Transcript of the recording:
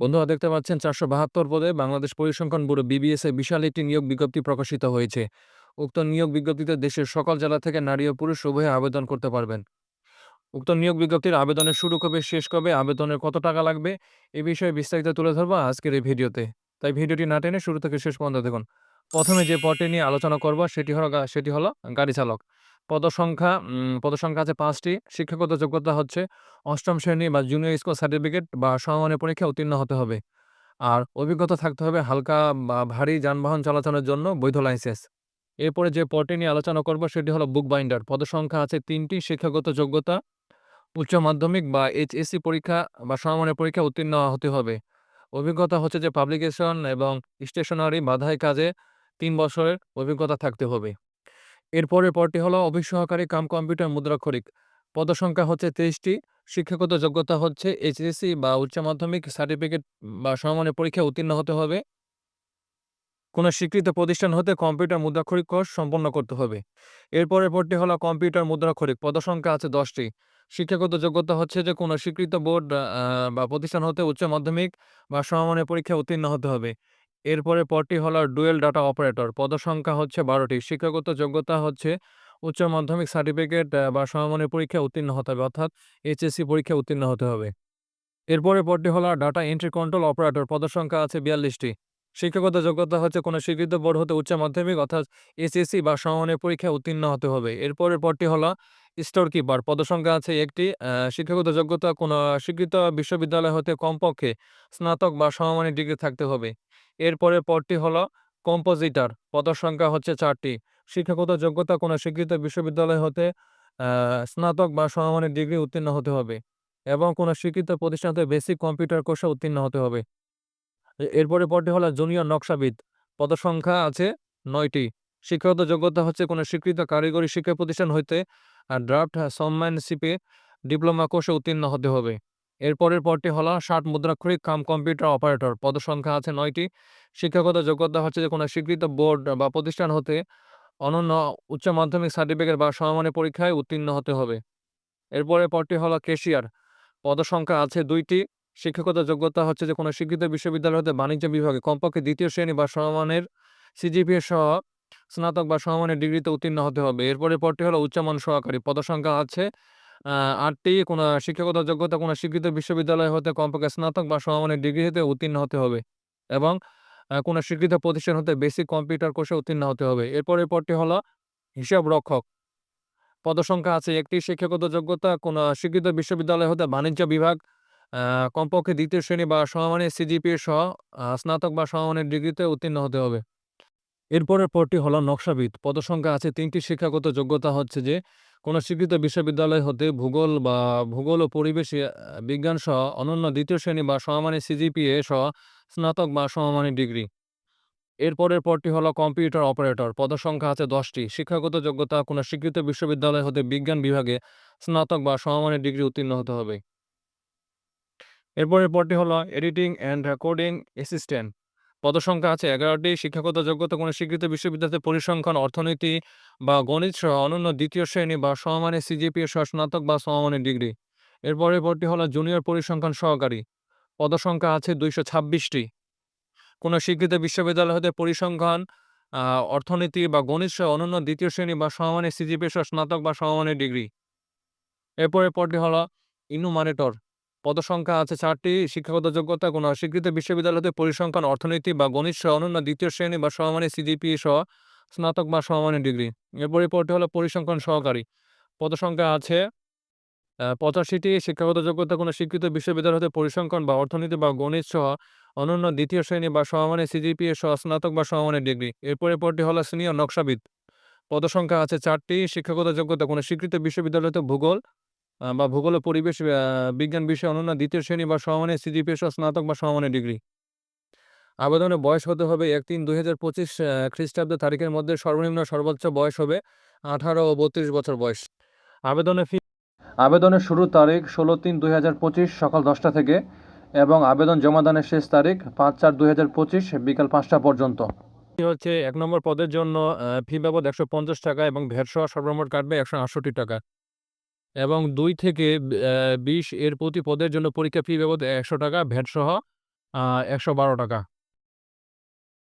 বন্ধুরা, দেখতে পাচ্ছেন চারশো বাহাত্তর পদে বাংলাদেশ পরিসংখ্যান ব্যুরো বিবিএস এ বিশাল একটি নিয়োগ বিজ্ঞপ্তি প্রকাশিত হয়েছে। উক্ত নিয়োগ বিজ্ঞপ্তিতে দেশের সকল জেলা থেকে নারী ও পুরুষ উভয়ে আবেদন করতে পারবেন। উক্ত নিয়োগ বিজ্ঞপ্তির আবেদনের শুরু কবে, শেষ কবে, আবেদনের কত টাকা লাগবে, এ বিষয়ে বিস্তারিত তুলে ধরবো আজকের এই ভিডিওতে। তাই ভিডিওটি না টেনে শুরু থেকে শেষ পর্যন্ত দেখুন। প্রথমে যে পদটি নিয়ে আলোচনা করব, সেটি হলো সেটি হলো গাড়ি চালক। পদসংখ্যা পদসংখ্যা আছে পাঁচটি। শিক্ষাগত যোগ্যতা হচ্ছে অষ্টম শ্রেণি বা জুনিয়র স্কুল সার্টিফিকেট বা সমমানের পরীক্ষা উত্তীর্ণ হতে হবে। আর অভিজ্ঞতা থাকতে হবে হালকা বা ভারী যানবাহন চলাচলের জন্য বৈধ লাইসেন্স এরপরে যে পদটি নিয়ে আলোচনা করব সেটি হলো বুক বাইন্ডার পদসংখ্যা আছে তিনটি, শিক্ষাগত যোগ্যতা, উচ্চ মাধ্যমিক বা এইচএসসি পরীক্ষা বা সমমানের পরীক্ষা উত্তীর্ণ হতে হবে। অভিজ্ঞতা হচ্ছে যে পাবলিকেশন এবং স্টেশনারি বাধাই কাজে তিন বছরের অভিজ্ঞতা থাকতে হবে। এরপরের পরটি হলো অফিস সহকারী কাম কম্পিউটার মুদ্রাক্ষরিক। পদসংখ্যা হচ্ছে তেইশটি, শিক্ষাগত যোগ্যতা হচ্ছে এইচএসসি বা উচ্চ মাধ্যমিক, সার্টিফিকেট বা সমমানের পরীক্ষা উত্তীর্ণ হতে হবে। কোনো স্বীকৃত প্রতিষ্ঠান হতে কম্পিউটার মুদ্রাক্ষরিক কোর্স সম্পন্ন করতে হবে। এরপরের পরটি হলো কম্পিউটার মুদ্রাক্ষরিক, পদসংখ্যা আছে দশটি। শিক্ষাগত যোগ্যতা হচ্ছে যে কোনো স্বীকৃত বোর্ড বা প্রতিষ্ঠান হতে উচ্চ মাধ্যমিক বা সমমানের পরীক্ষা উত্তীর্ণ হতে হবে। এরপরে পরটি হলো ডুয়েল ডাটা অপারেটর। পদসংখ্যা হচ্ছে বারোটি। শিক্ষাগত যোগ্যতা হচ্ছে উচ্চ মাধ্যমিক সার্টিফিকেট বা সমমানের পরীক্ষা উত্তীর্ণ হতে হবে, অর্থাৎ এইচএসসি পরীক্ষা উত্তীর্ণ হতে হবে। এরপরে পরটি হলো ডাটা এন্ট্রি কন্ট্রোল অপারেটর। পদসংখ্যা আছে বিয়াল্লিশটি। শিক্ষাগত যোগ্যতা হচ্ছে কোনো স্বীকৃত বোর্ড হতে উচ্চ মাধ্যমিক, অর্থাৎ এসএসসি বা সমমানের পরীক্ষায় উত্তীর্ণ হতে হবে। এরপরের পরটি হলো স্টোর কিপার পদসংখ্যা আছে একটি। শিক্ষাগত যোগ্যতা কোনো স্বীকৃত বিশ্ববিদ্যালয় হতে কমপক্ষে স্নাতক বা সমমানের ডিগ্রি থাকতে হবে। এরপরের পরটি হলো কম্পোজিটর। পদসংখ্যা হচ্ছে চারটি। শিক্ষাগত যোগ্যতা কোনো স্বীকৃত বিশ্ববিদ্যালয় হতে স্নাতক বা সমমানের ডিগ্রি উত্তীর্ণ হতে হবে এবং কোনো স্বীকৃত প্রতিষ্ঠান হতে বেসিক কম্পিউটার কোর্সে উত্তীর্ণ হতে হবে। এরপরে পরটি হলো জুনিয়র নকশাবিদ। পদসংখ্যা আছে নয়টি। শিক্ষাগত যোগ্যতা হচ্ছে কোনো স্বীকৃত কারিগরি শিক্ষা প্রতিষ্ঠান হইতে আর ড্রাফট সম্মানশিপে ডিপ্লোমা কোর্সে উত্তীর্ণ হতে হবে। এরপরের পরটি হলো ষাট মুদ্রাক্ষরিক কাম কম্পিউটার অপারেটর। পদসংখ্যা আছে নয়টি। শিক্ষাগত যোগ্যতা হচ্ছে যে কোনো স্বীকৃত বোর্ড বা প্রতিষ্ঠান হতে অনন্য উচ্চ মাধ্যমিক সার্টিফিকেট বা সমমানের পরীক্ষায় উত্তীর্ণ হতে হবে। এরপরে পরটি হলো কেশিয়ার। পদসংখ্যা আছে দুইটি। শিক্ষাগত যোগ্যতা হচ্ছে যে কোনো শিক্ষিত বিশ্ববিদ্যালয় হতে বাণিজ্য বিভাগে কমপক্ষে দ্বিতীয় শ্রেণি বা সমমানের সিজিপিএ সহ স্নাতক বা সমমানের ডিগ্রিতে উত্তীর্ণ হতে হবে। এরপরে পরটি হলো উচ্চমান সহকারী। পদসংখ্যা আছে আটটি কোনো শিক্ষাগত যোগ্যতা কোনো শিক্ষিত বিশ্ববিদ্যালয় হতে কমপক্ষে স্নাতক বা সমমানের ডিগ্রি হতে উত্তীর্ণ হতে হবে এবং কোনো স্বীকৃত প্রতিষ্ঠান হতে বেসিক কম্পিউটার কোর্সে উত্তীর্ণ হতে হবে। এরপরে পরটি হলো হিসাব রক্ষক। পদসংখ্যা আছে একটি, শিক্ষাগত যোগ্যতা কোনো স্বীকৃত বিশ্ববিদ্যালয় হতে বাণিজ্য বিভাগ কমপক্ষে দ্বিতীয় শ্রেণি বা সমমানের সিজিপিএ সহ স্নাতক বা সমমানের ডিগ্রিতে উত্তীর্ণ হতে হবে। এরপরের পরটি হলো নকশাবিদ। পদসংখ্যা আছে তিনটি, শিক্ষাগত যোগ্যতা হচ্ছে যে কোনো স্বীকৃত বিশ্ববিদ্যালয় হতে ভূগোল বা ভূগোল ও পরিবেশ বিজ্ঞান সহ অনন্য দ্বিতীয় শ্রেণি বা সমমানের সিজিপিএ সহ স্নাতক বা সমমানের ডিগ্রি। এরপরের পরটি হলো কম্পিউটার অপারেটর। পদসংখ্যা আছে দশটি। শিক্ষাগত যোগ্যতা, কোনো স্বীকৃত বিশ্ববিদ্যালয় হতে বিজ্ঞান বিভাগে স্নাতক বা সমমানের ডিগ্রি উত্তীর্ণ হতে হবে। এরপরের পরটি হলো এডিটিং অ্যান্ড কোডিং অ্যাসিস্ট্যান্ট। পদসংখ্যা আছে এগারোটি, শিক্ষাগত যোগ্যতা কোনো স্বীকৃত বিশ্ববিদ্যালয়ে পরিসংখ্যান, অর্থনীতি বা গণিত সহ অনন্য দ্বিতীয় শ্রেণি বা সমমানের সিজিপিএ সহ স্নাতক বা সমমানের ডিগ্রি। এরপরের পরটি হলো জুনিয়র পরিসংখ্যান সহকারী। পদসংখ্যা আছে দুইশো ছাব্বিশটি। কোনো স্বীকৃত বিশ্ববিদ্যালয় হতে পরিসংখ্যান অর্থনীতি বা গণিত সহ অনন্য দ্বিতীয় শ্রেণি বা সমমানের সিজিপিএ সহ স্নাতক বা সমমানের ডিগ্রি। এরপরে পরটি হলো ইনুমারেটর পদসংখ্যা আছে চারটি, শিক্ষাগত যোগ্যতা, কোনো স্বীকৃত বিশ্ববিদ্যালয় হতে পরিসংখ্যান, অর্থনীতি বা গণিত সহ অনন্য দ্বিতীয় শ্রেণি বা সমমানের সিজিপিএ সহ স্নাতক বা সমমানের ডিগ্রি। এরপরে পরটি হলো পরিসংখ্যান সহকারী। পদসংখ্যা আছে পঁচাশিটি, শিক্ষাগত যোগ্যতা, কোনো স্বীকৃত বিশ্ববিদ্যালয় হতে পরিসংখ্যান বা অর্থনীতি বা গণিত সহ অনন্য দ্বিতীয় শ্রেণি বা সমমানের সিজিপিএ সহ স্নাতক বা সমমানের ডিগ্রি। এরপরে পরটি হলো সিনিয়র নকশাবিদ। পদসংখ্যা আছে চারটি, শিক্ষাগত যোগ্যতা, কোনো স্বীকৃত বিশ্ববিদ্যালয় হতে ভূগোল বা ভূগোল পরিবেশ বিজ্ঞান বিষয়ে অনন্য দ্বিতীয় শ্রেণি বা সমমানের সিজিপিএ সহ স্নাতক বা সমমানের ডিগ্রি। আবেদনের বয়স হতে হবে এক তিন দুই হাজার পঁচিশ খ্রিস্টাব্দ তারিখের মধ্যে সর্বনিম্ন সর্বোচ্চ বয়স হবে আঠারো ও বত্রিশ বছর বয়স। আবেদনের ফি আবেদনের শুরুর তারিখ ষোলো তিন দুই হাজার পঁচিশ সকাল দশটা থেকে এবং আবেদন জমাদানের শেষ তারিখ পাঁচ চার দুই হাজার পঁচিশ বিকাল পাঁচটা পর্যন্ত। হচ্ছে এক নম্বর পদের জন্য ফি বাবদ একশো পঞ্চাশ টাকা এবং ভ্যাট সহ সর্বমোট কাটবে একশো আটষট্টি টাকা। এবং দুই থেকে বিশ এর প্রতি পদের জন্য পরীক্ষা ফি বাবদ একশো টাকা ভ্যাটসহ একশো বারো ৳১১২ টাকা।